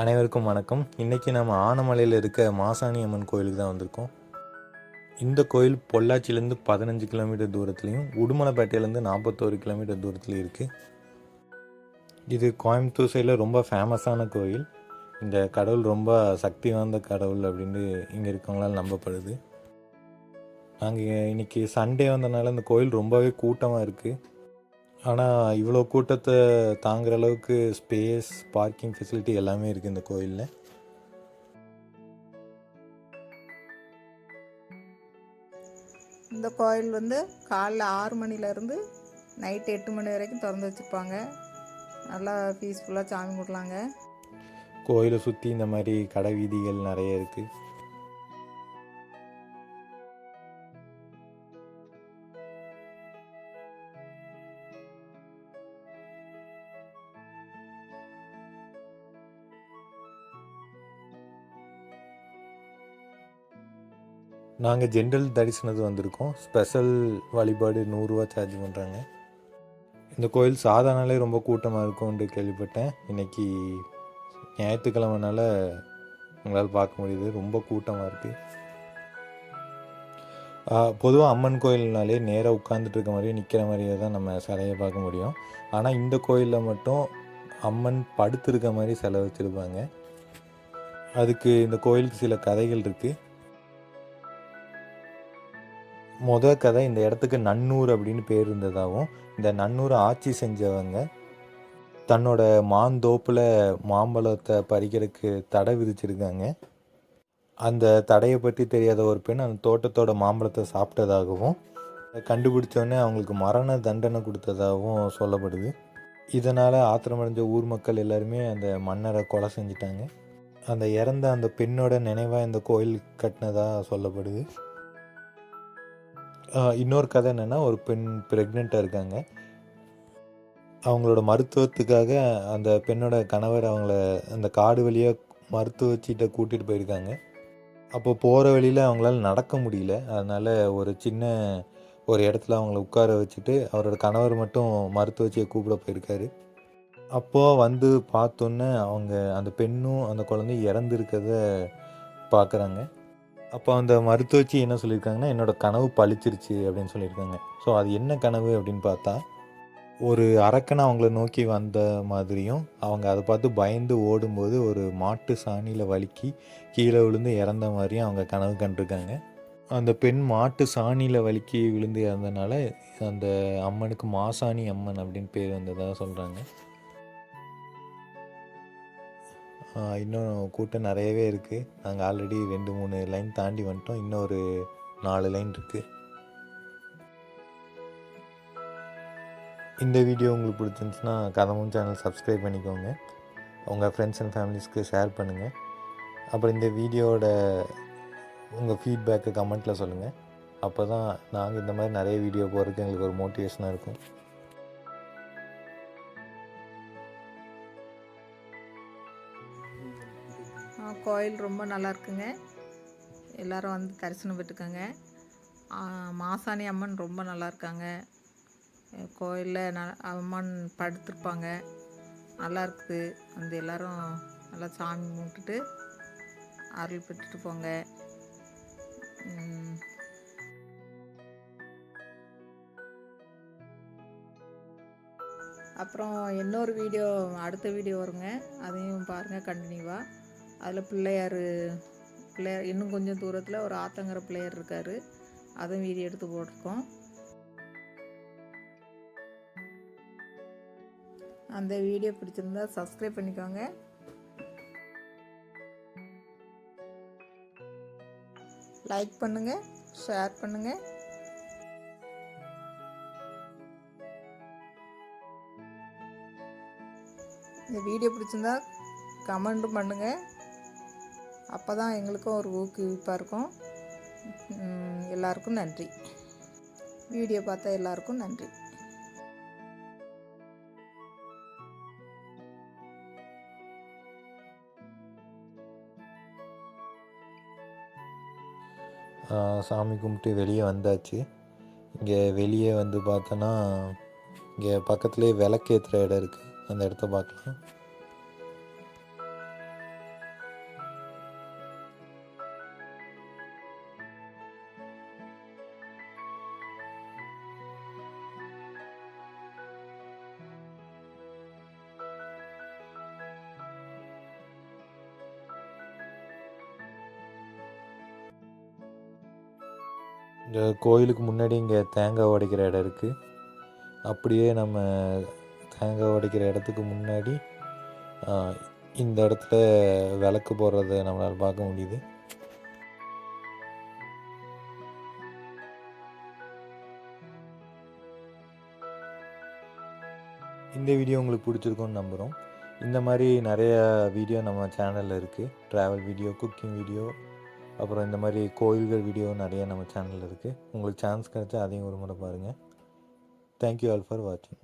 அனைவருக்கும் வணக்கம். இன்றைக்கி நம்ம ஆனமலையில் இருக்க மாசாணி அம்மன் கோயிலுக்கு தான் வந்திருக்கோம். இந்த கோயில் பொள்ளாச்சியிலேருந்து பதினஞ்சு கிலோமீட்டர் தூரத்துலேயும் உடுமலைப்பேட்டையிலேருந்து நாற்பத்தோரு கிலோமீட்டர் தூரத்துலையும் இருக்குது இது கோயம்புத்தூர் சைடில் ரொம்ப ஃபேமஸான கோயில். இந்த கடவுள் ரொம்ப சக்தி வாய்ந்த கடவுள் அப்படின்னு இங்கே இருக்கவங்களால் நம்பப்படுது. நாங்கள் இன்னைக்கு சண்டே வந்தனால இந்த கோயில் ரொம்பவே கூட்டமாக இருக்குது ஆனால் இவ்வளோ கூட்டத்தை தாங்குற அளவுக்கு ஸ்பேஸ் பார்க்கிங் ஃபெசிலிட்டி எல்லாமே இருக்குது இந்த கோயிலில். இந்த கோயில் வந்து காலைல ஆறு மணிலேருந்து நைட்டு எட்டு மணி வரைக்கும் திறந்து வச்சுருப்பாங்க நல்லா பீஸ்ஃபுல்லாக சாமி குடலாங்க கோயிலை சுற்றி இந்த மாதிரி கடை வீதிகள் நிறைய இருக்குது நாங்கள் ஜென்ரல் தரிசனது வந்திருக்கோம். ஸ்பெஷல் வழிபாடு நூறுரூவா சார்ஜ் பண்ணுறாங்க இந்த கோயில் சாதாரணாலே ரொம்ப கூட்டமாக இருக்கும்னு கேள்விப்பட்டேன். இன்னைக்கு ஞாயிற்றுக்கிழமைனால உங்களால் பார்க்க முடியுது. ரொம்ப கூட்டமாக இருக்குது பொதுவாக அம்மன் கோயில்னாலே நேராக உட்காந்துட்டு இருக்க மாதிரியே நிற்கிற மாதிரியே தான் நம்ம சிலையை பார்க்க முடியும். ஆனால் இந்த கோயிலில் மட்டும் அம்மன் படுத்திருக்க மாதிரி சிலை வச்சுருப்பாங்க. அதுக்கு இந்த கோயிலுக்கு சில கதைகள் இருக்குது முத கதை இந்த இடத்துக்கு நன்னூர் அப்படின்னு பேர் இருந்ததாகவும் இந்த நன்னூரை ஆட்சி செஞ்சவங்க தன்னோட மாந்தோப்பில் மாம்பழத்தை பறிக்கிறதுக்கு தடை விதிச்சிருக்காங்க. அந்த தடையை பற்றி தெரியாத ஒரு பெண் அந்த தோட்டத்தோட மாம்பழத்தை சாப்பிட்டதாகவும் கண்டுபிடிச்சோடனே அவங்களுக்கு மரண தண்டனை கொடுத்ததாகவும் சொல்லப்படுது. இதனால் ஆத்திரமடைஞ்ச ஊர் மக்கள் எல்லாருமே அந்த மன்னரை கொலை செஞ்சிட்டாங்க. அந்த இறந்த அந்த பெண்ணோட நினைவாக இந்த கோயில் கட்டினதாக சொல்லப்படுது. இன்னொரு கதை என்னென்னா ஒரு பெண் ப்ரெக்னெண்ட்டாக இருக்காங்க. அவங்களோட மருத்துவத்துக்காக அந்த பெண்ணோட கணவர் அவங்கள அந்த காடு வழியாக மருத்துவச்சிட்ட கூட்டிகிட்டு போயிருக்காங்க. அப்போ போகிற வழியில் அவங்களால நடக்க முடியல. அதனால் ஒரு சின்ன ஒரு இடத்துல அவங்கள உட்கார வச்சுட்டு அவரோட கணவர் மட்டும் மருத்துவச்சியை கூப்பிட போயிருக்காரு. அப்போது வந்து பார்த்தோன்னே அவங்க அந்த பெண்ணும் அந்த குழந்தையும் இறந்துருக்கிறத பார்க்குறாங்க. அப்போ அந்த மருத்துவச்சி என்ன சொல்லியிருக்காங்கன்னா என்னோட கனவு பளிச்சிருச்சு அப்படின்னு சொல்லியிருக்காங்க. ஸோ அது என்ன கனவு அப்படின்னு பார்த்தா ஒரு அரக்கனை அவங்கள நோக்கி வந்த மாதிரியும் அவங்க அதை பார்த்து பயந்து ஓடும்போது ஒரு மாட்டு சாணியில் வலுக்கி கீழே விழுந்து இறந்த மாதிரியும் அவங்க கனவு கண்டிருக்காங்க. அந்த பெண் மாட்டு சாணியில் வலுக்கி விழுந்து இறந்தனால அந்த அம்மனுக்கு மாசாணி அம்மன் அப்படின்னு பேர் வந்ததாக சொல்கிறாங்க இன்னும் கூட்டம் நிறையவே இருக்குது நாங்கள் ஆல்ரெடி ரெண்டு மூணு லைன் தாண்டி வந்துட்டோம். இன்னும் ஒரு நாலு லைன் இருக்குது இந்த வீடியோ உங்களுக்கு பிடிச்சிருந்துச்சுன்னா கதமும் சேனல் சப்ஸ்கிரைப் பண்ணிக்கோங்க. உங்கள் ஃப்ரெண்ட்ஸ் அண்ட் ஃபேமிலிஸ்க்கு ஷேர் பண்ணுங்கள் அப்புறம் இந்த வீடியோவோட உங்கள் ஃபீட்பேக்கை கமெண்ட்டில் சொல்லுங்கள் அப்போ தான் நாங்கள் இந்த மாதிரி நிறைய வீடியோ போகிறதுக்கு எங்களுக்கு ஒரு மோட்டிவேஷனாக இருக்கும். கோயில் ரொம்ப நல்லா இருக்குங்க எல்லாரும் வந்து தரிசனம் பெற்றுக்கோங்க. மாசாணி அம்மன் ரொம்ப நல்லா இருக்காங்க கோயிலில் ந அம்மன் படுத்திருப்பாங்க. நல்லா இருக்குது வந்து எல்லாரும் நல்லா சாமி கும்பிட்டுட்டு அருள் பெற்றுட்டு போங்க. அப்புறம் இன்னொரு வீடியோ அடுத்த வீடியோ வருங்க. அதையும் பாருங்கள் கண்டினியூவாக அதில் பிள்ளையார் பிள்ளையார் இன்னும் கொஞ்சம் தூரத்தில் ஒரு ஆத்தங்கர பிள்ளையார் இருக்கார். அதுவும் வீடியோ எடுத்து போட்டிருக்கோம். அந்த வீடியோ பிடிச்சிருந்தா சப்ஸ்கிரைப் பண்ணிக்கோங்க. லைக் பண்ணுங்கள் ஷேர் பண்ணுங்கள் இந்த வீடியோ பிடிச்சிருந்தா கமெண்ட்டும் பண்ணுங்கள் அப்போ தான் எங்களுக்கும் ஒரு ஊக்குவிப்பாக இருக்கும். எல்லாருக்கும் நன்றி. வீடியோ பார்த்த எல்லாருக்கும் நன்றி. சாமி கும்பிட்டு வெளியே வந்தாச்சு. இங்கே வெளியே வந்து பார்த்தோன்னா இங்கே பக்கத்துலேயே விளக்கேற்றுற இடம் இருக்குது அந்த இடத்த பார்க்கலாம். இங்கே கோயிலுக்கு முன்னாடி இங்கே தேங்காய் உடைக்கிற இடம் இருக்குது அப்படியே நம்ம தேங்காய் உடைக்கிற இடத்துக்கு முன்னாடி இந்த இடத்துல விளக்கு போடுறத நம்மளால் பார்க்க முடியுது. இந்த வீடியோ உங்களுக்கு பிடிச்சிருக்கும்னு நம்புகிறோம் இந்த மாதிரி நிறைய வீடியோ நம்ம சேனலில் இருக்குது ட்ராவல் வீடியோ குக்கிங் வீடியோ அப்புறம் இந்த மாதிரி கோயில்கள் வீடியோ நிறைய நம்ம சேனலில் இருக்குது உங்களுக்கு சான்ஸ் கிடைச்சா அதையும் ஒரு முறை பாருங்கள் தேங்க்யூ ஆல் ஃபார் வாட்சிங்